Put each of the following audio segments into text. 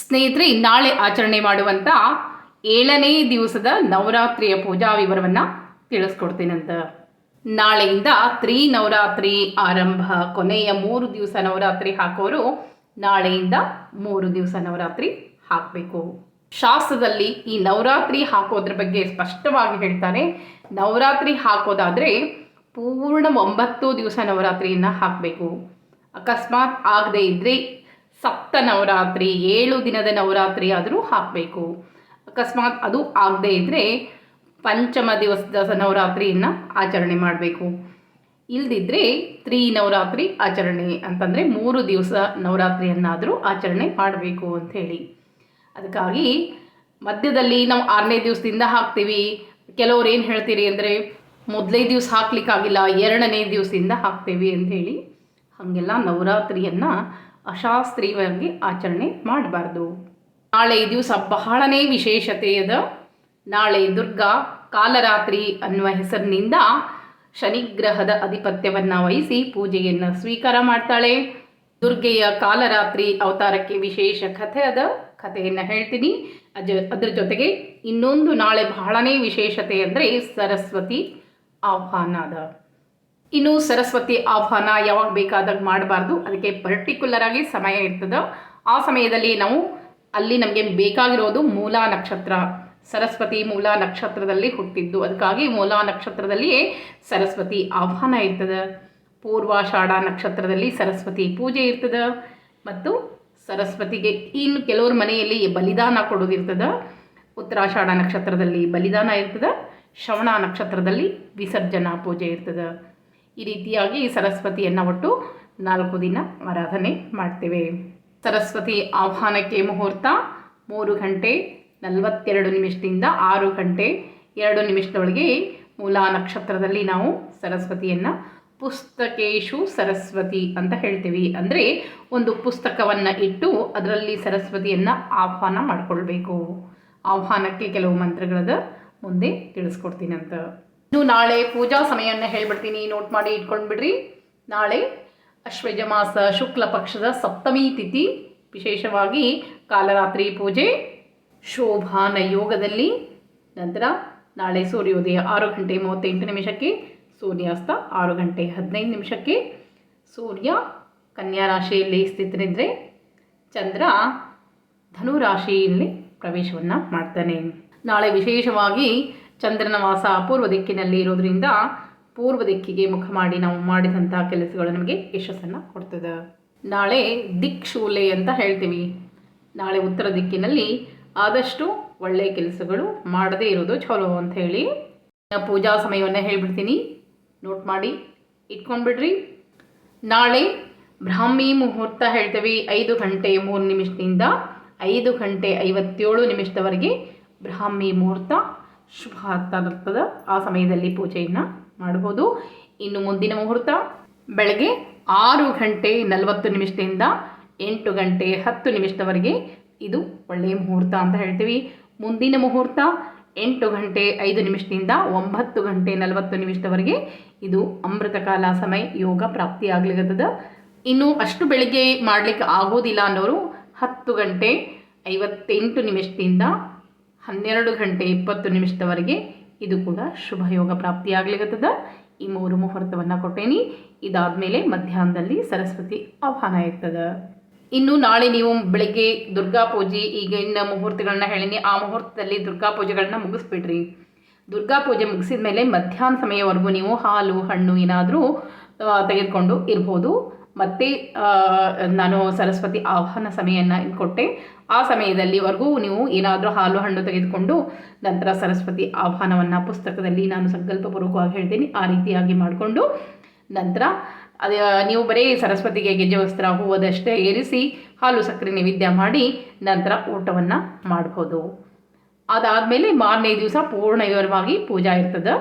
ಸ್ನೇಹಿತರೆ, ನಾಳೆ ಆಚರಣೆ ಮಾಡುವಂಥ ಏಳನೇ ದಿವಸದ ನವರಾತ್ರಿಯ ಪೂಜಾ ವಿವರವನ್ನು ತಿಳಿಸ್ಕೊಡ್ತೀನಂತ ನಾಳೆಯಿಂದ ತ್ರೀ ನವರಾತ್ರಿ ಆರಂಭ. ಕೊನೆಯ ಮೂರು ದಿವಸ ನವರಾತ್ರಿ ಹಾಕೋರು ನಾಳೆಯಿಂದ ಮೂರು ದಿವಸ ನವರಾತ್ರಿ ಹಾಕಬೇಕು. ಶಾಸ್ತ್ರದಲ್ಲಿ ಈ ನವರಾತ್ರಿ ಹಾಕೋದ್ರ ಬಗ್ಗೆ ಸ್ಪಷ್ಟವಾಗಿ ಹೇಳ್ತಾರೆ. ನವರಾತ್ರಿ ಹಾಕೋದಾದರೆ ಪೂರ್ಣ ಒಂಬತ್ತು ದಿವಸ ನವರಾತ್ರಿಯನ್ನು ಹಾಕಬೇಕು. ಅಕಸ್ಮಾತ್ ಆಗದೆ ಇದ್ದರೆ ಸಪ್ತ ನವರಾತ್ರಿ, ಏಳು ದಿನದ ನವರಾತ್ರಿ ಆದರೂ ಹಾಕಬೇಕು. ಅಕಸ್ಮಾತ್ ಅದು ಆಗದೆ ಇದ್ದರೆ ಪಂಚಮ ದಿವಸದ ನವರಾತ್ರಿಯನ್ನು ಆಚರಣೆ ಮಾಡಬೇಕು. ಇಲ್ದಿದ್ರೆ ತ್ರೀ ನವರಾತ್ರಿ ಆಚರಣೆ ಅಂತಂದರೆ ಮೂರು ದಿವಸ ನವರಾತ್ರಿಯನ್ನಾದರೂ ಆಚರಣೆ ಮಾಡಬೇಕು ಅಂಥೇಳಿ. ಅದಕ್ಕಾಗಿ ಮಧ್ಯದಲ್ಲಿ ನಾವು ಆರನೇ ದಿವಸದಿಂದ ಹಾಕ್ತೀವಿ. ಕೆಲವ್ರು ಏನು ಹೇಳ್ತೀರಿ ಅಂದರೆ ಮೊದಲೇ ದಿವಸ ಹಾಕ್ಲಿಕ್ಕಾಗಿಲ್ಲ, ಎರಡನೇ ದಿವಸದಿಂದ ಹಾಕ್ತೀವಿ ಅಂಥೇಳಿ ಹಾಗೆಲ್ಲ ನವರಾತ್ರಿಯನ್ನು ಅಶಾಸ್ತ್ರೀಯವಾಗಿ ಆಚರಣೆ ಮಾಡಬಾರ್ದು. ನಾಳೆ ದಿವಸ ಬಹಳನೇ ವಿಶೇಷತೆ ಅದ. ನಾಳೆ ದುರ್ಗಾ ಕಾಲರಾತ್ರಿ ಅನ್ನುವ ಹೆಸರಿನಿಂದ ಶನಿಗ್ರಹದ ಅಧಿಪತ್ಯವನ್ನು ವಹಿಸಿ ಪೂಜೆಯನ್ನು ಸ್ವೀಕಾರ ಮಾಡ್ತಾಳೆ. ದುರ್ಗೆಯ ಕಾಲರಾತ್ರಿ ಅವತಾರಕ್ಕೆ ವಿಶೇಷ ಕಥೆ ಅದ. ಕಥೆಯನ್ನು ಹೇಳ್ತೀನಿ. ಅಜ, ಅದ್ರ ಜೊತೆಗೆ ಇನ್ನೊಂದು ನಾಳೆ ಬಹಳನೇ ವಿಶೇಷತೆ ಅಂದರೆ ಸರಸ್ವತಿ ಆಹ್ವಾನ ಅದ. ಇನ್ನು ಸರಸ್ವತಿ ಆಹ್ವಾನ ಯಾವಾಗ ಬೇಕಾದಾಗ ಮಾಡಬಾರ್ದು, ಅದಕ್ಕೆ ಪರ್ಟಿಕ್ಯುಲರ್ ಆಗಿ ಸಮಯ ಇರ್ತದೆ. ಆ ಸಮಯದಲ್ಲಿ ನಾವು ಅಲ್ಲಿ ನಮಗೆ ಬೇಕಾಗಿರೋದು ಮೂಲ ನಕ್ಷತ್ರ, ಸರಸ್ವತಿ ಮೂಲ ನಕ್ಷತ್ರದಲ್ಲಿ ಹುಟ್ಟಿದ್ದು. ಅದಕ್ಕಾಗಿ ಮೂಲ ನಕ್ಷತ್ರದಲ್ಲಿಯೇ ಸರಸ್ವತಿ ಆಹ್ವಾನ ಇರ್ತದೆ. ಪೂರ್ವಾಷಾಢ ನಕ್ಷತ್ರದಲ್ಲಿ ಸರಸ್ವತಿ ಪೂಜೆ ಇರ್ತದೆ. ಮತ್ತು ಸರಸ್ವತಿಗೆ ಇನ್ನು ಕೆಲವ್ರ ಮನೆಯಲ್ಲಿ ಬಲಿದಾನ ಕೊಡೋದಿರ್ತದೆ ಉತ್ತರಾಷಾಢ ನಕ್ಷತ್ರದಲ್ಲಿ ಬಲಿದಾನ ಇರ್ತದೆ. ಶ್ರವಣ ನಕ್ಷತ್ರದಲ್ಲಿ ವಿಸರ್ಜನಾ ಪೂಜೆ ಇರ್ತದೆ. ಈ ರೀತಿಯಾಗಿ ಸರಸ್ವತಿಯನ್ನು ಒಟ್ಟು ನಾಲ್ಕು ದಿನ ಆರಾಧನೆ ಮಾಡ್ತೇವೆ. ಸರಸ್ವತಿ ಆಹ್ವಾನಕ್ಕೆ ಮುಹೂರ್ತ ಮೂರು ಗಂಟೆ ನಲವತ್ತೆರಡು ನಿಮಿಷದಿಂದ ಆರು ಗಂಟೆ ಎರಡು ನಿಮಿಷದೊಳಗೆ ಮೂಲಾ ನಕ್ಷತ್ರದಲ್ಲಿ ನಾವು ಸರಸ್ವತಿಯನ್ನು ಪುಸ್ತಕೇಶು ಸರಸ್ವತಿ ಅಂತ ಹೇಳ್ತೀವಿ. ಅಂದರೆ ಒಂದು ಪುಸ್ತಕವನ್ನು ಇಟ್ಟು ಅದರಲ್ಲಿ ಸರಸ್ವತಿಯನ್ನು ಆಹ್ವಾನ ಮಾಡಿಕೊಳ್ಬೇಕು. ಆಹ್ವಾನಕ್ಕೆ ಕೆಲವು ಮಂತ್ರಗಳದ ಮುಂದೆ ತಿಳಿಸ್ಕೊಡ್ತೀನಂತ. ಇನ್ನು ನಾಳೆ ಪೂಜಾ ಸಮಯವನ್ನು ಹೇಳ್ಬಿಡ್ತೀನಿ ನೋಟ್ ಮಾಡಿ ಇಟ್ಕೊಂಡ್ಬಿಡ್ರಿ. ನಾಳೆ ಅಶ್ವಜ ಮಾಸ, ಶುಕ್ಲ ಪಕ್ಷದ ಸಪ್ತಮಿ ತಿಥಿ, ವಿಶೇಷವಾಗಿ ಕಾಲರಾತ್ರಿ ಪೂಜೆ ಶೋಭಾನ ಯೋಗದಲ್ಲಿ ನಂತರ ನಾಳೆ ಸೂರ್ಯೋದಯ ಆರು ಗಂಟೆ ಮೂವತ್ತೆಂಟು ನಿಮಿಷಕ್ಕೆ, ಸೂರ್ಯಾಸ್ತ ಆರು ಗಂಟೆ ಹದಿನೈದು ನಿಮಿಷಕ್ಕೆ. ಸೂರ್ಯ ಕನ್ಯಾ ರಾಶಿಯಲ್ಲಿ ಸ್ಥಿತರಿದ್ದರೆ ಚಂದ್ರ ಧನುರಾಶಿಯಲ್ಲಿ ಪ್ರವೇಶವನ್ನು ಮಾಡ್ತಾನೆ. ನಾಳೆ ವಿಶೇಷವಾಗಿ ಚಂದ್ರನ ವಾಸ ಪೂರ್ವ ದಿಕ್ಕಿನಲ್ಲಿ ಇರೋದ್ರಿಂದ ಪೂರ್ವ ದಿಕ್ಕಿಗೆ ಮುಖ ಮಾಡಿ ನಾವು ಮಾಡಿದಂಥ ಕೆಲಸಗಳು ನಮಗೆ ಯಶಸ್ಸನ್ನು ಕೊಡ್ತದೆ. ನಾಳೆ ದಿಕ್ಶೂಲೆ ಅಂತ ಹೇಳ್ತೀವಿ. ನಾಳೆ ಉತ್ತರ ದಿಕ್ಕಿನಲ್ಲಿ ಆದಷ್ಟು ಒಳ್ಳೆಯ ಕೆಲಸಗಳು ಮಾಡದೇ ಇರೋದು ಚಲೋ ಅಂತ ಹೇಳಿ ಪೂಜಾ ಸಮಯವನ್ನು ಹೇಳ್ಬಿಡ್ತೀನಿ. ನೋಟ್ ಮಾಡಿ ಇಟ್ಕೊಂಡ್ಬಿಡ್ರಿ. ನಾಳೆ ಬ್ರಾಹ್ಮಿ ಮುಹೂರ್ತ ಹೇಳ್ತೀವಿ ಐದು ಗಂಟೆ ಮೂರು ನಿಮಿಷದಿಂದ ಐದು ಗಂಟೆ ಐವತ್ತೇಳು ನಿಮಿಷದವರೆಗೆ ಬ್ರಾಹ್ಮಿ ಮುಹೂರ್ತ. ಶುಭ ಆಗ್ತಾ ಆ ಸಮಯದಲ್ಲಿ ಪೂಜೆಯನ್ನು ಮಾಡ್ಬೋದು ಇನ್ನು ಮುಂದಿನ ಮುಹೂರ್ತ ಬೆಳಗ್ಗೆ ಆರು ಗಂಟೆ ನಲವತ್ತು ನಿಮಿಷದಿಂದ ಎಂಟು ಗಂಟೆ ಹತ್ತು ನಿಮಿಷದವರೆಗೆ ಇದು ಒಳ್ಳೆಯ ಮುಹೂರ್ತ ಅಂತ ಹೇಳ್ತೀವಿ. ಮುಂದಿನ ಮುಹೂರ್ತ ಎಂಟು ಗಂಟೆ ಐದು ನಿಮಿಷದಿಂದ ಒಂಬತ್ತು ಗಂಟೆ ನಲವತ್ತು ನಿಮಿಷದವರೆಗೆ ಇದು ಅಮೃತಕಾಲ ಸಮಯ ಯೋಗ ಪ್ರಾಪ್ತಿಯಾಗ್ಲಿಕ್ಕತ್ತದ ಇನ್ನು ಅಷ್ಟು ಬೆಳಿಗ್ಗೆ ಮಾಡಲಿಕ್ಕೆ ಆಗೋದಿಲ್ಲ ಅನ್ನೋರು ಹತ್ತು ಗಂಟೆ ಐವತ್ತೆಂಟು ನಿಮಿಷದಿಂದ ಹನ್ನೆರಡು ಗಂಟೆ ಇಪ್ಪತ್ತು ನಿಮಿಷದವರೆಗೆ ಇದು ಕೂಡ ಶುಭ ಯೋಗ ಪ್ರಾಪ್ತಿಯಾಗಲಿಗತ್ತದ. ಈ ಮೂರು ಮುಹೂರ್ತವನ್ನು ಕೊಟ್ಟೇನಿ. ಇದಾದ ಮೇಲೆ ಮಧ್ಯಾಹ್ನದಲ್ಲಿ ಸರಸ್ವತಿ ಆಹ್ವಾನ ಇರ್ತದೆ. ಇನ್ನು ನಾಳೆ ನೀವು ಬೆಳಗ್ಗೆ ದುರ್ಗಾ ಪೂಜೆ, ಈಗ ಇನ್ನು ಮುಹೂರ್ತಗಳನ್ನ ಹೇಳಿನಿ, ಆ ಮುಹೂರ್ತದಲ್ಲಿ ದುರ್ಗಾ ಪೂಜೆಗಳನ್ನ ಮುಗಿಸ್ಬಿಡ್ರಿ. ದುರ್ಗಾ ಪೂಜೆ ಮುಗಿಸಿದ ಮೇಲೆ ಮಧ್ಯಾಹ್ನ ಸಮಯವರೆಗೂ ನೀವು ಹಾಲು, ಹಣ್ಣು ಏನಾದರೂ ತೆಗೆದುಕೊಂಡು ಇರ್ಬೋದು. ಮತ್ತು ನಾನು ಸರಸ್ವತಿ ಆಹ್ವಾನ ಸಮಯವನ್ನು ಕೊಟ್ಟೆ. ಆ ಸಮಯದಲ್ಲಿವರೆಗೂ ನೀವು ಏನಾದರೂ ಹಾಲು ಹಣ್ಣು ತೆಗೆದುಕೊಂಡು ನಂತರ ಸರಸ್ವತಿ ಆಹ್ವಾನವನ್ನು ಪುಸ್ತಕದಲ್ಲಿ ನಾನು ಸಂಕಲ್ಪಪೂರ್ವಕವಾಗಿ ಹೇಳ್ತೀನಿ. ಆ ರೀತಿಯಾಗಿ ಮಾಡಿಕೊಂಡು ನಂತರ, ಅದು, ನೀವು ಬರೀ ಸರಸ್ವತಿಗೆ ಗೆಜ್ಜೆ ವಸ್ತ್ರ ಹೂವದಷ್ಟೇ ಏರಿಸಿ ಹಾಲು ಸಕ್ಕರೆ ನೈವೇದ್ಯ ಮಾಡಿ ನಂತರ ಊಟವನ್ನು ಮಾಡಬಹುದು ಅದಾದಮೇಲೆ ಮಾರನೇ ದಿವಸ ಪೂರ್ಣ ವಿವರವಾಗಿ ಪೂಜಾ ಇರ್ತದೆ.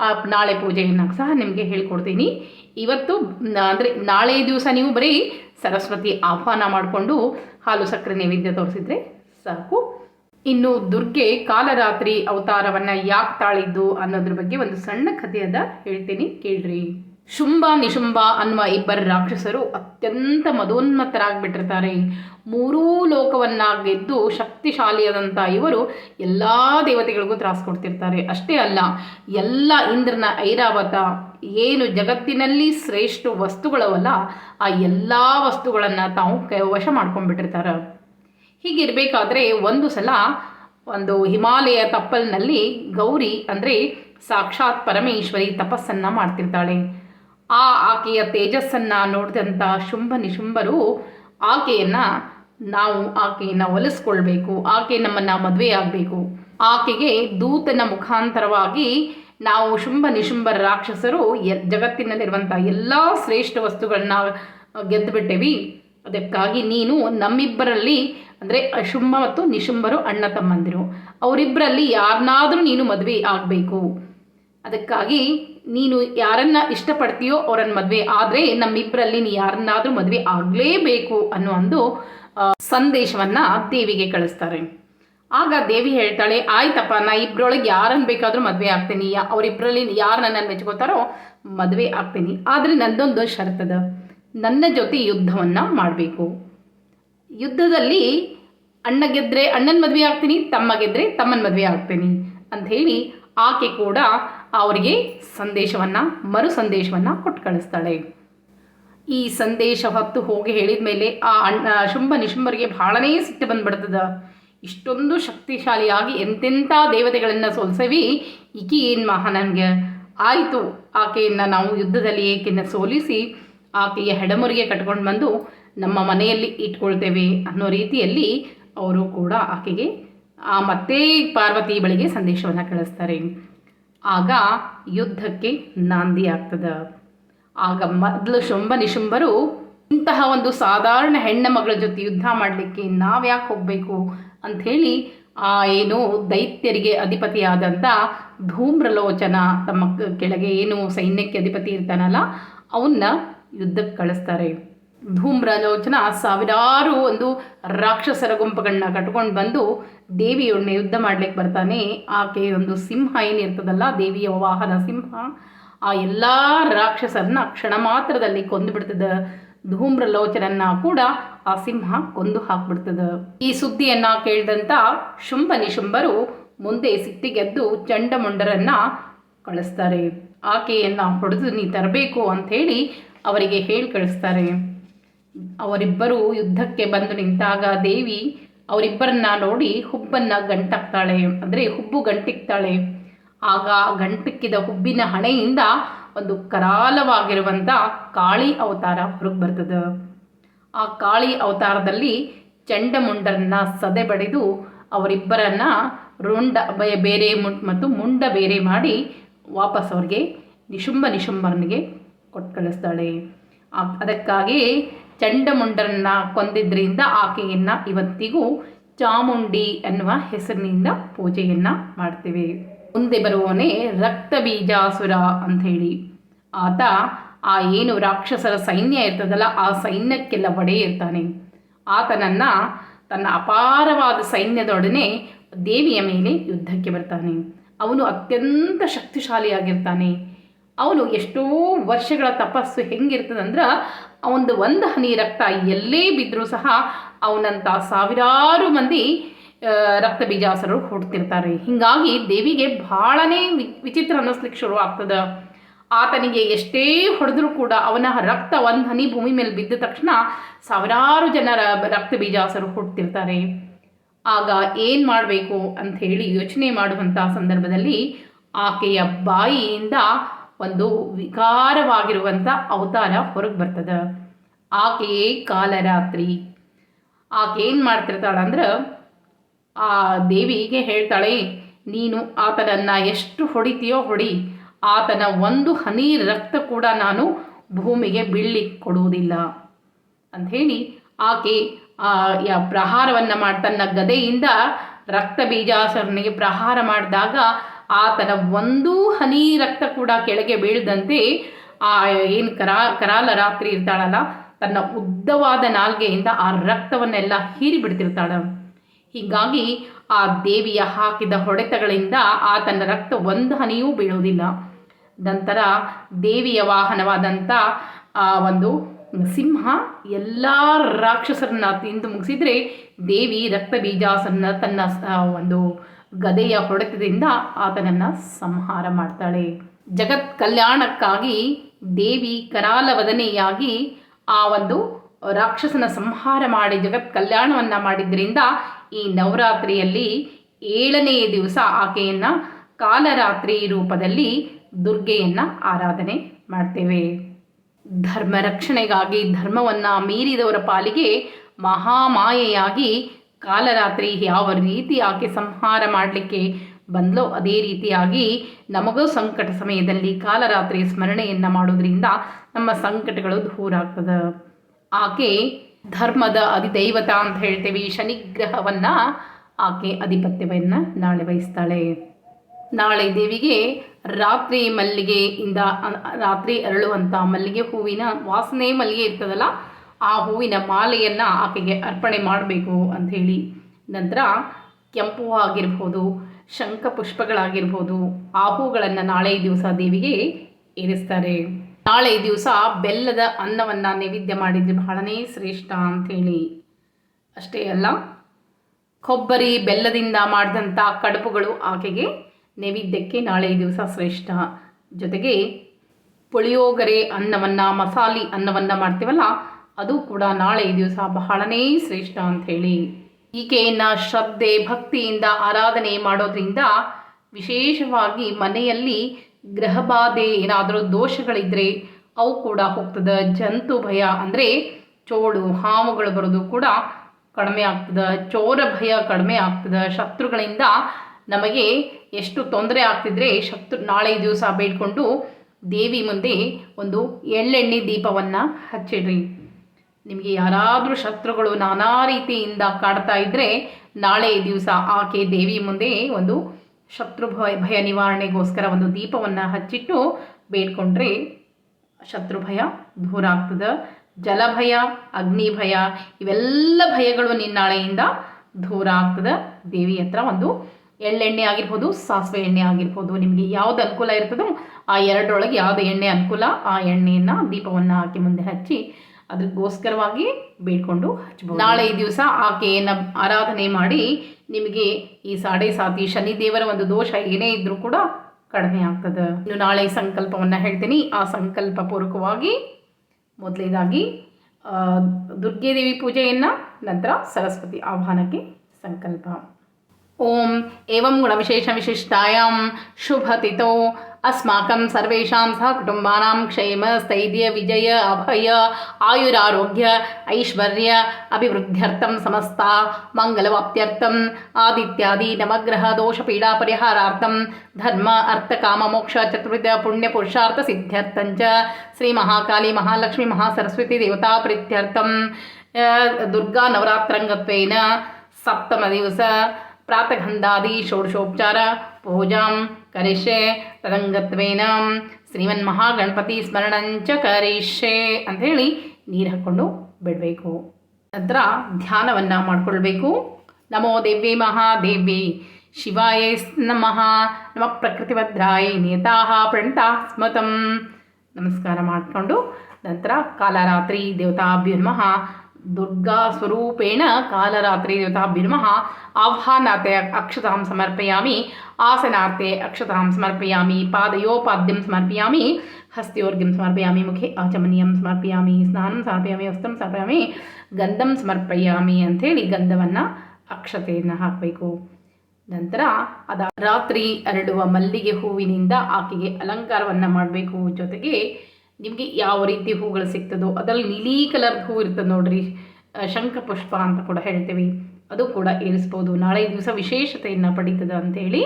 ಆ, ನಾಳೆ ಪೂಜೆಯನ್ನು ಸಹ ನಿಮಗೆ ಹೇಳ್ಕೊಡ್ತೀನಿ. ಇವತ್ತು ಅಂದರೆ ನಾಳೆ ದಿವಸ ನೀವು ಬರೀ ಸರಸ್ವತಿ ಆಹ್ವಾನ ಮಾಡಿಕೊಂಡು ಹಾಲು ಸಕ್ಕರೆ ನೈವೇದ್ಯ ತೋರಿಸಿದ್ರೆ ಸಾಕು. ಇನ್ನು ದುರ್ಗೆ ಕಾಲರಾತ್ರಿ ಅವತಾರವನ್ನು ಯಾಕೆ ತಾಳಿದ್ದು ಅನ್ನೋದ್ರ ಬಗ್ಗೆ ಒಂದು ಸಣ್ಣ ಕಥೆಯದ ಹೇಳ್ತೀನಿ, ಕೇಳ್ರಿ. ಶುಂಭ ನಿಶುಂಭ ಅನ್ನುವ ಇಬ್ಬರು ರಾಕ್ಷಸರು ಅತ್ಯಂತ ಮದೋನ್ಮತ್ತರಾಗ್ಬಿಟ್ಟಿರ್ತಾರೆ ಮೂರೂ ಲೋಕವನ್ನ ಗೆದ್ದು ಶಕ್ತಿಶಾಲಿಯಾದಂಥ ಇವರು ಎಲ್ಲ ದೇವತೆಗಳಿಗೂ ತ್ರಾಸ ಕೊಡ್ತಿರ್ತಾರೆ. ಅಷ್ಟೇ ಅಲ್ಲ, ಎಲ್ಲ ಇಂದ್ರನ ಐರಾವತ, ಏನು ಜಗತ್ತಿನಲ್ಲಿ ಶ್ರೇಷ್ಠ ವಸ್ತುಗಳವಲ್ಲ, ಆ ಎಲ್ಲ ವಸ್ತುಗಳನ್ನು ತಾವು ಕೈವಶ ಮಾಡ್ಕೊಂಡ್ಬಿಟ್ಟಿರ್ತಾರೆ. ಹೀಗಿರಬೇಕಾದ್ರೆ ಒಂದು ಸಲ ಒಂದು ಹಿಮಾಲಯ ತಪ್ಪಲ್ನಲ್ಲಿ ಗೌರಿ ಅಂದರೆ ಸಾಕ್ಷಾತ್ ಪರಮೇಶ್ವರಿ ತಪಸ್ಸನ್ನು ಮಾಡ್ತಿರ್ತಾಳೆ. ಆ ಆಕೆಯ ತೇಜಸ್ಸನ್ನು ನೋಡಿದಂಥ ಶುಂಭ ನಿಶುಂಭರು ಆಕೆಯನ್ನು ನಾವು ಆಕೆಯನ್ನು ಒಲಿಸ್ಕೊಳ್ಬೇಕು, ಆಕೆ ನಮ್ಮನ್ನು ಮದುವೆ ಆಗಬೇಕು. ಆಕೆಗೆ ದೂತನ ಮುಖಾಂತರವಾಗಿ ನಾವು ಶುಂಭ ನಿಶುಂಭರ ರಾಕ್ಷಸರು ಎ ಜಗತ್ತಿನಲ್ಲಿರುವಂಥ ಎಲ್ಲ ಶ್ರೇಷ್ಠ ವಸ್ತುಗಳನ್ನ ಗೆದ್ದುಬಿಟ್ಟೇವಿ ಅದಕ್ಕಾಗಿ ನೀನು ನಮ್ಮಿಬ್ಬರಲ್ಲಿ ಅಂದರೆ ಶುಂಭ ಮತ್ತು ನಿಶುಂಭರು ಅಣ್ಣ ತಮ್ಮಂದಿರು. ಅವರಿಬ್ಬರಲ್ಲಿ ಯಾರನ್ನಾದರೂ ನೀನು ಮದುವೆ ಆಗಬೇಕು. ಅದಕ್ಕಾಗಿ ನೀನು ಯಾರನ್ನ ಇಷ್ಟಪಡ್ತೀಯೋ ಅವರನ್ನ ಮದುವೆ ಆದರೆ ನಮ್ಮಿಬ್ಬರಲ್ಲಿ ನೀ ಯಾರನ್ನಾದರೂ ಮದುವೆ ಆಗಲೇಬೇಕು ಅನ್ನೋ ಒಂದು ಸಂದೇಶವನ್ನು ದೇವಿಗೆ ಕಳಿಸ್ತಾರೆ. ಆಗ ದೇವಿ ಹೇಳ್ತಾಳೆ, ಆಯ್ತಪ್ಪ, ನಾ ಇಬ್ಬರೊಳಗೆ ಯಾರನ್ನು ಬೇಕಾದರೂ ಮದುವೆ ಆಗ್ತೀನಿ. ಅವರಿಬ್ಬರಲ್ಲಿ ಯಾರು ನನ್ನನ್ನು ಮೆಚ್ಕೋತಾರೋ ಮದುವೆ ಆಗ್ತೀನಿ. ಆದರೆ ನಂದೊಂದು ಷರತ್ತದ ನನ್ನ ಜೊತೆ ಯುದ್ಧವನ್ನು ಮಾಡಬೇಕು. ಯುದ್ಧದಲ್ಲಿ ಅಣ್ಣ ಗೆದ್ದರೆ ಅಣ್ಣನ ಮದುವೆ ಆಗ್ತೀನಿ, ತಮ್ಮ ಗೆದ್ದರೆ ತಮ್ಮನ ಮದುವೆ ಆಗ್ತೀನಿ ಅಂಥೇಳಿ ಆಕೆ ಕೂಡ ಅವರಿಗೆ ಸಂದೇಶವನ್ನು, ಮರು ಸಂದೇಶವನ್ನು ಕೊಟ್ಟು ಕಳಿಸ್ತಾಳೆ. ಈ ಸಂದೇಶ ಹೊತ್ತು ಹೋಗಿ ಹೇಳಿದ ಮೇಲೆ ಆ ಅಣ್ಣ, ಶುಂಭ ನಿಶುಂಬರಿಗೆ ಬಹಳನೇ ಸಿಟ್ಟು ಬಂದ್ಬಿಡ್ತದೆ. ಇಷ್ಟೊಂದು ಶಕ್ತಿಶಾಲಿಯಾಗಿ ಎಂತೆಂಥ ದೇವತೆಗಳನ್ನು ಸೋಲ್ಸವಿ, ಈಕಿ ಏನು ಮಹಾ ನನಗೆ? ಆಯಿತು, ಆಕೆಯನ್ನು ನಾವು ಯುದ್ಧದಲ್ಲಿ ಏಕೆಯನ್ನು ಸೋಲಿಸಿ, ಆಕೆಯ ಹೆಡಮುರಿಗೆ ಕಟ್ಕೊಂಡು ಬಂದು ನಮ್ಮ ಮನೆಯಲ್ಲಿ ಇಟ್ಕೊಳ್ತೇವೆ ಅನ್ನೋ ರೀತಿಯಲ್ಲಿ ಅವರು ಕೂಡ ಆಕೆಗೆ, ಆ ಮತ್ತೆ ಪಾರ್ವತಿ ಬಳಿಗೆ ಸಂದೇಶವನ್ನು ಕಳಿಸ್ತಾರೆ. ಆಗ ಯುದ್ಧಕ್ಕೆ ನಾಂದಿ ಆಗ್ತದ. ಆಗ ಮೊದಲು ಶುಂಭ ನಿಶುಂಭರು ಇಂತಹ ಒಂದು ಸಾಧಾರಣ ಹೆಣ್ಣ ಮಗಳ ಜೊತೆ ಯುದ್ಧ ಮಾಡಲಿಕ್ಕೆ ನಾವು ಯಾಕೆ ಹೋಗಬೇಕು ಅಂಥೇಳಿ ಆ ಏನು ದೈತ್ಯರಿಗೆ ಅಧಿಪತಿಯಾದಂಥ ಧೂಮ್ರಲೋಚನ ತಮ್ಮ ಕೆಳಗೆ ಏನು ಸೈನ್ಯಕ್ಕೆ ಅಧಿಪತಿ ಇರ್ತಾನಲ್ಲ, ಅವನ್ನ ಯುದ್ಧಕ್ಕೆ ಕಳಿಸ್ತಾರೆ. ಧೂಮ್ರಲೋಚನ ಸಾವಿರಾರು ಒಂದು ರಾಕ್ಷಸರ ಗುಂಪುಗಳನ್ನ ಕಟ್ಕೊಂಡು ಬಂದು ದೇವಿಯೊಡನೆ ಯುದ್ಧ ಮಾಡ್ಲಿಕ್ಕೆ ಬರ್ತಾನೆ. ಆಕೆ ಒಂದು ಸಿಂಹ ಏನಿರ್ತದಲ್ಲ ದೇವಿಯ ವಾಹನ ಸಿಂಹ, ಆ ಎಲ್ಲ ರಾಕ್ಷಸರನ್ನ ಕ್ಷಣ ಮಾತ್ರದಲ್ಲಿ ಕೊಂದು ಬಿಡ್ತದ. ಧೂಮ್ರಲೋಚನನ್ನ ಕೂಡ ಆ ಸಿಂಹ ಕೊಂದು ಹಾಕ್ಬಿಡ್ತದ. ಈ ಸುದ್ದಿಯನ್ನ ಕೇಳಿದಂತ ಶುಂಭ ನಿಶುಂಭರು ಮುಂದೆ ಸಿಟ್ಟಿಗೆದ್ದು ಚಂಡಮುಂಡರನ್ನ ಕಳಿಸ್ತಾರೆ. ಆಕೆಯನ್ನ ಹೊಡೆದು ನೀ ತರಬೇಕು ಹೇಳಿ ಅವರಿಗೆ ಹೇಳಿ ಕಳಿಸ್ತಾರೆ. ಅವರಿಬ್ಬರು ಯುದ್ಧಕ್ಕೆ ಬಂದು ನಿಂತಾಗ ದೇವಿ ಅವರಿಬ್ಬರನ್ನ ನೋಡಿ ಹುಬ್ಬನ್ನ ಗಂಟಾಕ್ತಾಳೆ, ಅಂದರೆ ಹುಬ್ಬು ಗಂಟಿಕ್ತಾಳೆ. ಆಗ ಗಂಟಿಕ್ಕಿದ ಹುಬ್ಬಿನ ಹಣೆಯಿಂದ ಒಂದು ಕರಾಲವಾಗಿರುವಂಥ ಕಾಳಿ ಅವತಾರ ಹೊರಗೆ ಬರ್ತದೆ. ಆ ಕಾಳಿ ಅವತಾರದಲ್ಲಿ ಚಂಡಮುಂಡರನ್ನ ಸದೆ ಬಡಿದು ಅವರಿಬ್ಬರನ್ನ ರುಂಡ ಬೇರೆ ಮು, ಮತ್ತು ಮುಂಡ ಬೇರೆ ಮಾಡಿ ವಾಪಸ್ ಅವ್ರಿಗೆ ನಿಶುಂಬ ನಿಶುಂಬರನಿಗೆ ಕೊಟ್ಟು ಕಳಿಸ್ತಾಳೆ ಅದಕ್ಕಾಗಿ ಚಂಡಮುಂಡರನ್ನ ಕೊಂದಿದ್ದರಿಂದ ಆಕೆಯನ್ನ ಇವತ್ತಿಗೂ ಚಾಮುಂಡಿ ಎನ್ನುವ ಹೆಸರಿನಿಂದ ಪೂಜೆಯನ್ನ ಮಾಡ್ತೇವೆ. ಮುಂದೆ ಬರುವವನೇ ರಕ್ತ ಬೀಜಾಸುರ ಅಂಥೇಳಿ. ಆತ ಆ ಏನು ರಾಕ್ಷಸರ ಸೈನ್ಯ ಇರ್ತದಲ್ಲ, ಆ ಸೈನ್ಯಕ್ಕೆಲ್ಲ ಒಡೆ ಇರ್ತಾನೆ. ಆತನನ್ನ ತನ್ನ ಅಪಾರವಾದ ಸೈನ್ಯದೊಡನೆ ದೇವಿಯ ಮೇಲೆ ಯುದ್ಧಕ್ಕೆ ಬರ್ತಾನೆ. ಅವನು ಅತ್ಯಂತ ಶಕ್ತಿಶಾಲಿಯಾಗಿರ್ತಾನೆ. ಅವನು ಎಷ್ಟೋ ವರ್ಷಗಳ ತಪಸ್ಸು ಹೆಂಗಿರ್ತದಂದ್ರೆ ಒಂದು ಒಂದು ಹನಿ ರಕ್ತ ಎಲ್ಲೇ ಬಿದ್ದರೂ ಸಹ ಅವನಂಥ ಸಾವಿರಾರು ಮಂದಿ ರಕ್ತ ಬೀಜಾಸರು ಹುಡ್ತಿರ್ತಾರೆ. ಹೀಗಾಗಿ ದೇವಿಗೆ ವಿ, ವಿಚಿತ್ರ ಅನ್ನಿಸ್ಲಿಕ್ಕೆ ಶುರು ಆಗ್ತದೆ. ಆತನಿಗೆ ಎಷ್ಟೇ ಹೊಡೆದರೂ ಕೂಡ ಅವನ ರಕ್ತ ಒಂದು ಹನಿ ಭೂಮಿ ಮೇಲೆ ಬಿದ್ದ ತಕ್ಷಣ ಸಾವಿರಾರು ಜನರ ರಕ್ತ ಬೀಜಾಸರು ಹುಡ್ತಿರ್ತಾರೆ. ಆಗ ಏನು ಮಾಡಬೇಕು ಅಂಥೇಳಿ ಯೋಚನೆ ಮಾಡುವಂಥ ಸಂದರ್ಭದಲ್ಲಿ ಆಕೆಯ ಬಾಯಿಯಿಂದ ಒಂದು ವಿಕಾರವಾಗಿರುವಂಥ ಅವತಾರ ಹೊರಗೆ ಬರ್ತದೆ. ಆಕೆಯೇ ಕಾಲರಾತ್ರಿ. ಆಕೆ ಏನು ಮಾಡ್ತಿರ್ತಾಳಂದ್ರೆ ಆ ದೇವಿಗೆ ಹೇಳ್ತಾಳೆ, ನೀನು ಆತನನ್ನು ಎಷ್ಟು ಹೊಡಿತೀಯೋ ಹೊಡಿ. ಆತನ ಒಂದು ಹನಿ ರಕ್ತ ಕೂಡ ನಾನು ಭೂಮಿಗೆ ಬೀಳ್ಲಿಕ್ಕೆ ಕೊಡುವುದಿಲ್ಲ. ಅಂಥೇಳಿ ಆಕೆ, ಆ ಪ್ರಹಾರವನ್ನು ಮಾಡಿ ತನ್ನ ಗದೆಯಿಂದ ರಕ್ತ ಬೀಜಾಸುರನಿಗೆ ಪ್ರಹಾರ ಮಾಡಿದಾಗ ಆತನ ಒಂದು ಹನಿ ರಕ್ತ ಕೂಡ ಕೆಳಗೆ ಬೀಳದಂತೆ ಆ ಏನು ಕರಾ ಕರಾಲ ರಾತ್ರಿ ಇರ್ತಾಳಲ್ಲ, ತನ್ನ ಉದ್ದವಾದ ನಾಲ್ಗೆಯಿಂದ ಆ ರಕ್ತವನ್ನೆಲ್ಲ ಹೀರಿ ಬಿಡ್ತಿರ್ತಾಳೆ. ಹೀಗಾಗಿ ಆ ದೇವಿಯ ಹಾಕಿದ ಹೊಡೆತಗಳಿಂದ ಆತನ ರಕ್ತ ಒಂದು ಹನಿಯೂ ಬೀಳೋದಿಲ್ಲ ನಂತರ ದೇವಿಯ ವಾಹನವಾದಂಥ ಆ ಒಂದು ಸಿಂಹ ಎಲ್ಲ ರಾಕ್ಷಸರನ್ನ ತಿಂದು ಮುಗಿಸಿದ್ರೆ ದೇವಿ ರಕ್ತ ಬೀಜಾಸನ್ನ ತನ್ನ ಒಂದು ಗದೆಯ ಹೊಡೆತದಿಂದ ಆತನನ್ನು ಸಂಹಾರ ಮಾಡ್ತಾಳೆ. ಜಗತ್ ಕಲ್ಯಾಣಕ್ಕಾಗಿ ದೇವಿ ಕರಾಲವದನೆಯಾಗಿ ಆ ಒಂದು ರಾಕ್ಷಸನ ಸಂಹಾರ ಮಾಡಿ ಜಗತ್ ಕಲ್ಯಾಣವನ್ನು ಮಾಡಿದ್ರಿಂದ ಈ ನವರಾತ್ರಿಯಲ್ಲಿ ಏಳನೆಯ ದಿವಸ ಆಕೆಯನ್ನು ಕಾಲರಾತ್ರಿ ರೂಪದಲ್ಲಿ ದುರ್ಗೆಯನ್ನು ಆರಾಧನೆ ಮಾಡ್ತೇವೆ. ಧರ್ಮ ರಕ್ಷಣೆಗಾಗಿ ಧರ್ಮವನ್ನು ಮೀರಿದವರ ಪಾಲಿಗೆ ಮಹಾಮಾಯೆಯಾಗಿ ಕಾಲರಾತ್ರಿ ಯಾವ ರೀತಿ ಆಕೆ ಸಂಹಾರ ಮಾಡಲಿಕ್ಕೆ ಬಂದಲೋ ಅದೇ ರೀತಿಯಾಗಿ ನಮಗೂ ಸಂಕಟ ಸಮಯದಲ್ಲಿ ಕಾಲರಾತ್ರಿ ಸ್ಮರಣೆಯನ್ನು ಮಾಡೋದ್ರಿಂದ ನಮ್ಮ ಸಂಕಟಗಳು ದೂರ ಆಗ್ತದೆ ಆಕೆ ಧರ್ಮದ ಅಧಿದೈವತ ಅಂತ ಹೇಳ್ತೇವೆ. ಶನಿಗ್ರಹವನ್ನು ಆಕೆ ಅಧಿಪತ್ಯವನ್ನು ನಾಳೆ ವಹಿಸ್ತಾಳೆ. ನಾಳೆ ದೇವಿಗೆ ರಾತ್ರಿ ಮಲ್ಲಿಗೆಯಿಂದ ರಾತ್ರಿ ಅರಳುವಂಥ ಮಲ್ಲಿಗೆ ಹೂವಿನ ವಾಸನೆ ಮಲ್ಲಿಗೆ ಇರ್ತದಲ್ಲ ಆ ಹೂವಿನ ಮಾಲೆಯನ್ನು ಆಕೆಗೆ ಅರ್ಪಣೆ ಮಾಡಬೇಕು ಅಂಥೇಳಿ ನಂತರ ಕೆಂಪು ಆಗಿರ್ಬೋದು, ಶಂಖ ಪುಷ್ಪಗಳಾಗಿರ್ಬೋದು, ಆ ಹೂಗಳನ್ನು ನಾಳೆ ದಿವಸ ದೇವಿಗೆ ಏರಿಸ್ತಾರೆ ನಾಳೆ ದಿವಸ ಬೆಲ್ಲದ ಅನ್ನವನ್ನು ನೈವೇದ್ಯ ಮಾಡಿದರೆ ಬಹಳನೇ ಶ್ರೇಷ್ಠ ಅಂಥೇಳಿ ಅಷ್ಟೇ ಅಲ್ಲ, ಕೊಬ್ಬರಿ ಬೆಲ್ಲದಿಂದ ಮಾಡಿದಂಥ ಕಡುಪುಗಳು ಆಕೆಗೆ ನೈವೇದ್ಯಕ್ಕೆ ನಾಳೆ ದಿವಸ ಶ್ರೇಷ್ಠ. ಜೊತೆಗೆ ಪುಳಿಯೋಗರೆ ಅನ್ನವನ್ನು, ಮಸಾಲೆ ಅನ್ನವನ್ನು ಮಾಡ್ತೀವಲ್ಲ ಅದು ಕೂಡ ನಾಳೆ ದಿವಸ ಬಹಳನೇ ಶ್ರೇಷ್ಠ ಅಂತ ಹೇಳಿ ಈಕೆಯನ್ನು ಶ್ರದ್ಧೆ, ಭಕ್ತಿಯಿಂದ ಆರಾಧನೆ ಮಾಡೋದ್ರಿಂದ ವಿಶೇಷವಾಗಿ ಮನೆಯಲ್ಲಿ ಗ್ರಹಬಾಧೆ ಏನಾದರೂ ದೋಷಗಳಿದ್ದರೆ ಅವು ಕೂಡ ಹೋಗ್ತದೆ. ಜಂತು ಭಯ ಅಂದರೆ ಚೋಳು, ಹಾವುಗಳು ಬರೋದು ಕೂಡ ಕಡಿಮೆ ಆಗ್ತದೆ. ಚೋರ ಭಯ ಕಡಿಮೆ ಆಗ್ತದೆ. ಶತ್ರುಗಳಿಂದ ನಮಗೆ ಎಷ್ಟು ತೊಂದರೆ ಆಗ್ತಿದ್ರೆ ಶತ್ರು ನಾಳೆ ದಿವಸ ಬೇಡ್ಕೊಂಡು ದೇವಿ ಮುಂದೆ ಒಂದು ಎಳ್ಳೆಣ್ಣೆ ದೀಪವನ್ನು ಹಚ್ಚಿಡ್ರಿ. ನಿಮಗೆ ಯಾರಾದರೂ ಶತ್ರುಗಳು ನಾನಾ ರೀತಿಯಿಂದ ಕಾಡ್ತಾ ಇದ್ದರೆ ನಾಳೆ ದಿವಸ ಆಕೆ ದೇವಿ ಮುಂದೆ ಒಂದು ಶತ್ರು ಭಯ ಭಯ ನಿವಾರಣೆಗೋಸ್ಕರ ಒಂದು ದೀಪವನ್ನು ಹಚ್ಚಿಟ್ಟು ಬೇಡ್ಕೊಂಡ್ರೆ ಶತ್ರು ಭಯ ದೂರ ಆಗ್ತದೆ. ಜಲಭಯ ಅಗ್ನಿ ಭಯ, ಇವೆಲ್ಲ ಭಯಗಳು ನಿನ್ನಾಳೆಯಿಂದ ದೂರ ಆಗ್ತದೆ. ದೇವಿ ಹತ್ರ ಒಂದು ಎಳ್ಳೆಣ್ಣೆ ಆಗಿರ್ಬೋದು, ಸಾಸಿವೆ ಎಣ್ಣೆ ಆಗಿರ್ಬೋದು, ನಿಮಗೆ ಯಾವ್ದು ಅನುಕೂಲ ಇರ್ತದೋ ಆ ಎರಡರೊಳಗೆ ಯಾವ್ದು ಎಣ್ಣೆ ಅನುಕೂಲ, ಆ ಎಣ್ಣೆಯನ್ನು ದೀಪವನ್ನು ಹಾಕಿ ಮುಂದೆ ಹಚ್ಚಿ ಅದಕ್ಕೋಸ್ಕರವಾಗಿ ಬೇಡ್ಕೊಂಡು ಹಚ್ಬೋದು. ನಾಳೆ ಈ ದಿವಸ ಆಕೆಯನ್ನು ಆರಾಧನೆ ಮಾಡಿ ನಿಮಗೆ ಈ ಸಾಡೆ ಸಾತಿ ಶನಿ ದೇವರ ಒಂದು ದೋಷ ಏನೇ ಇದ್ದರೂ ಕೂಡ ಕಡಿಮೆ ಆಗ್ತದೆ. ಇನ್ನು ನಾಳೆ ಸಂಕಲ್ಪವನ್ನು ಹೇಳ್ತೀನಿ. ಆ ಸಂಕಲ್ಪ ಪೂರ್ವಕವಾಗಿ ದುರ್ಗೆ ದೇವಿ ಪೂಜೆಯನ್ನು ನಂತರ ಸರಸ್ವತಿ ಆಹ್ವಾನಕ್ಕೆ ಸಂಕಲ್ಪ. ಓಂ ಏವಂ ಗುಣವಿಶೇಷವಿಶಿಷ್ಟಾಯಾಂ ಶುಭತಿಥೋ अस्माकं सर्वेषां सहकुटुम्बानां क्षेम स्थैर्य विजय अभय आयुरारोग्य ऐश्वर्य अभिवृद्ध्यर्थं समस्ता मङ्गलवाप्त्यर्थम् आदित्यादि नवग्रहदोषपीडापरिहारार्थं धर्म अर्थकाममोक्ष चतुर्विध पुण्यपुरुषार्थसिद्ध्यर्थं च श्रीमहाकाली महालक्ष्मी महासरस्वतीदेवताप्रीत्यर्थं दुर्गानवरात्रङ्गत्वेन सप्तमदिवस प्रातःखन्दादि षोडशोपचार ಪೂಜಾಂ ಕರಿಷ್ಯೆ ತದಂಗತ್ವೇನ. ಶ್ರೀಮನ್ಮಹಾಗಣಪತಿ ಸ್ಮರಣಂಚ ಕರಿಷ್ಯೆ ಅಂಥೇಳಿ ನೀರು ಹಾಕ್ಕೊಂಡು ಬಿಡಬೇಕು. ನಂತರ ಧ್ಯಾನವನ್ನು ಮಾಡಿಕೊಳ್ಬೇಕು. ನಮೋ ದೇವ್ಯೇ ಮಹಾದೇವಿ ಶಿವಾಯ ನಮಃ. ನಮ ಪ್ರಕೃತಿಭದ್ರಾಯ ನೇತಾಹ ಪ್ರಣತಾ ಸ್ಮತಂ. ನಮಸ್ಕಾರ ಮಾಡಿಕೊಂಡು ನಂತರ ಕಾಲರಾತ್ರಿ ದೇವತಾಭ್ಯುರ್ಮಃ ದುರ್ಗಾ ಸ್ವರೂಪೇಣ ಕಾಲರಾತ್ರಿ ದೇವತಾಭ್ಯುರ್ಮಃ ಆಹ್ವಾನಾತೆ ಅಕ್ಷತಾಂ ಸಮರ್ಪಯಾಮಿ ಆಸನಾರ್ತೆ ಅಕ್ಷತಾಂ ಸಮರ್ಪಯಾಮಿ, ಪಾದಯೋಪಾದ್ಯಂ ಸಮರ್ಪಯಾಮಿ, ಹಸ್ತಿಯೋರ್ಗಿಂ ಸಮರ್ಪಯಾಮಿ, ಮುಖೆ ಆಚಮನೀಯಂ ಸಮರ್ಪಯಾಮಿ, ಸ್ನಾನಂ ಸಮರ್ಪಯಾಮಿ, ವಸ್ತ್ರಂ ಸಮರ್ಪಯಾಮಿ, ಗಂಧಂ ಸಮರ್ಪಯಾಮಿ ಅಂಥೇಳಿ ಗಂಧವನ್ನು ಅಕ್ಷತೆಯನ್ನು ಹಾಕಬೇಕು. ನಂತರ ಅದ ರಾತ್ರಿ ಅರಳುವ ಮಲ್ಲಿಗೆ ಹೂವಿನಿಂದ ಆಕೆಗೆ ಅಲಂಕಾರವನ್ನು ಮಾಡಬೇಕು. ಜೊತೆಗೆ ನಿಮಗೆ ಯಾವ ರೀತಿ ಹೂಗಳು ಸಿಗ್ತದೋ ಅದರಲ್ಲಿ ನೀಲಿ ಕಲರ್ ಹೂ ಇರ್ತದೆ ನೋಡ್ರಿ ಶಂಕ ಶಂಖಪುಷ್ಪ ಅಂತ ಕೂಡ ಹೇಳ್ತೀವಿ. ಅದು ಕೂಡ ಏರಿಸ್ಬೋದು. ನಾಳೆ ದಿವಸ ವಿಶೇಷತೆಯನ್ನು ಪಡೀತದೆ ಅಂಥೇಳಿ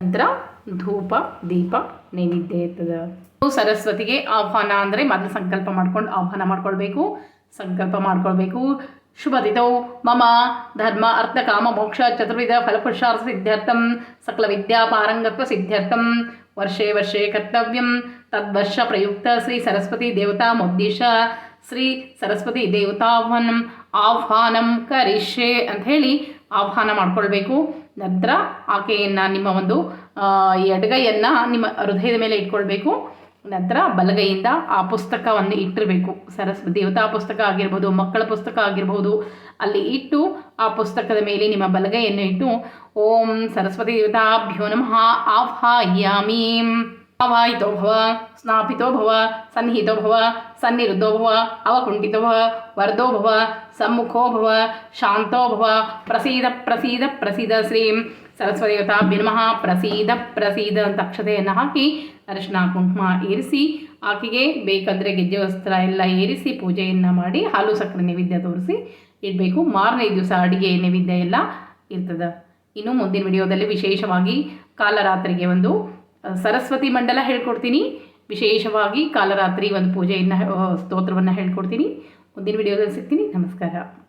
ನಂತರ ಧೂಪ, ದೀಪ, ನೈವೇದ್ಯ ಇರ್ತದೆ. ಸರಸ್ವತಿಗೆ ಆಹ್ವಾನ ಅಂದರೆ ಮೊದಲು ಸಂಕಲ್ಪ ಮಾಡ್ಕೊಂಡು ಆಹ್ವಾನ ಮಾಡ್ಕೊಳ್ಬೇಕು. ಸಂಕಲ್ಪ ಮಾಡ್ಕೊಳ್ಬೇಕು. ಶುಭ ದಿತೌ ಮಮ ಧರ್ಮ ಅರ್ಥ ಕಾಮ ಮೋಕ್ಷ ಚತುರ್ವಿಧ ಫಲಪುರುಷಾರ್ಥ ಸಿದ್ಧಾರ್ಥಂ ಸಕಲ ವಿದ್ಯಾ ಪಾರಂಗತ್ವ ಸಿದ್ಧಾರ್ಥಂ. ವರ್ಷೇ ವರ್ಷೇ ಕರ್ತವ್ಯಂ. ತದ್ವರ್ಷ ಪ್ರಯುಕ್ತ ಶ್ರೀ ಸರಸ್ವತಿ ದೇವತಾ ಮುದ್ದೇಶ ಶ್ರೀ ಸರಸ್ವತಿ ದೇವತಾಹ್ವಾನಂ ಆಹ್ವಾನಂ ಕರಿಷೆ ಅಂತ ಹೇಳಿ ಆಹ್ವಾನ ಮಾಡ್ಕೊಳ್ಬೇಕು. ನಂತರ ಆಕೆಯನ್ನು ನಿಮ್ಮ ಒಂದು ಎಡಗೈಯನ್ನ ನಿಮ್ಮ ಹೃದಯದ ಮೇಲೆ ಇಟ್ಕೊಳ್ಬೇಕು. ನಂತರ ಬಲಗೈಯಿಂದ ಆ ಪುಸ್ತಕವನ್ನು ಇಟ್ಟಿರಬೇಕು. ಸರಸ್ವತಿ ದೇವತಾ ಪುಸ್ತಕ ಆಗಿರ್ಬೋದು, ಮಕ್ಕಳ ಪುಸ್ತಕ ಆಗಿರ್ಬೋದು, ಅಲ್ಲಿ ಇಟ್ಟು ಆ ಪುಸ್ತಕದ ಮೇಲೆ ನಿಮ್ಮ ಬಲಗೈಯನ್ನು ಇಟ್ಟು ಓಂ ಸರಸ್ವತಿ ದೇವತಾಭ್ಯೋ ನಮಃ ಆವಾಹಯಾಮಿ ಆವಾಹಿತೋ ಭವ, ಸ್ನಾಪಿತೋ ಭವ, ಸನ್ನಿಹಿತೋ ಭವ, ಸನ್ನಿರುದ್ಧೋ ಭವ, ಅವಕುಂಠಿತೋ ಭವ ವರದೋ ಭವ, ಸಮ್ಮುಖೋ ಭವ, ಶಾಂತೋ ಭವ, ಪ್ರಸೀದ ಪ್ರಸೀದ ಪ್ರಸೀದ ಶ್ರೀಂ ಸರಸ್ವತಿ ದೇವತಾಭ್ಯ ನಮಃ. ಪ್ರಸೀದ ಪ್ರಸೀದ ಅಂತ ಅಕ್ಷತೆಯನ್ನು ಹಾಕಿ ಅರಿಶಿನ, ಕುಂಕುಮ ಏರಿಸಿ, ಆಕೆಗೆ ಬೇಕಂದರೆ ಗೆಜ್ಜೆ ವಸ್ತ್ರ ಎಲ್ಲ ಏರಿಸಿ ಪೂಜೆಯನ್ನು ಮಾಡಿ ಹಾಲು ಸಕ್ಕರೆ ನೈವೇದ್ಯ ತೋರಿಸಿ ಇಡಬೇಕು. ಮಾರನೇ ದಿವಸ ಅಡುಗೆ, ನೈವೇದ್ಯ ಎಲ್ಲ ಇರ್ತದೆ. ಇನ್ನು ಮುಂದಿನ ವಿಡಿಯೋದಲ್ಲಿ ವಿಶೇಷವಾಗಿ ಕಾಲರಾತ್ರಿಗೆ ಒಂದು ಸರಸ್ವತಿ ಮಂಡಲ ಹೇಳ್ಕೊಡ್ತೀನಿ. ವಿಶೇಷವಾಗಿ ಕಾಲರಾತ್ರಿ ಒಂದು ಪೂಜೆಯನ್ನು ಸ್ತೋತ್ರವನ್ನು ಹೇಳ್ಕೊಡ್ತೀನಿ. ಮುಂದಿನ ವಿಡಿಯೋದಲ್ಲಿ ಸಿಗ್ತೀನಿ. ನಮಸ್ಕಾರ.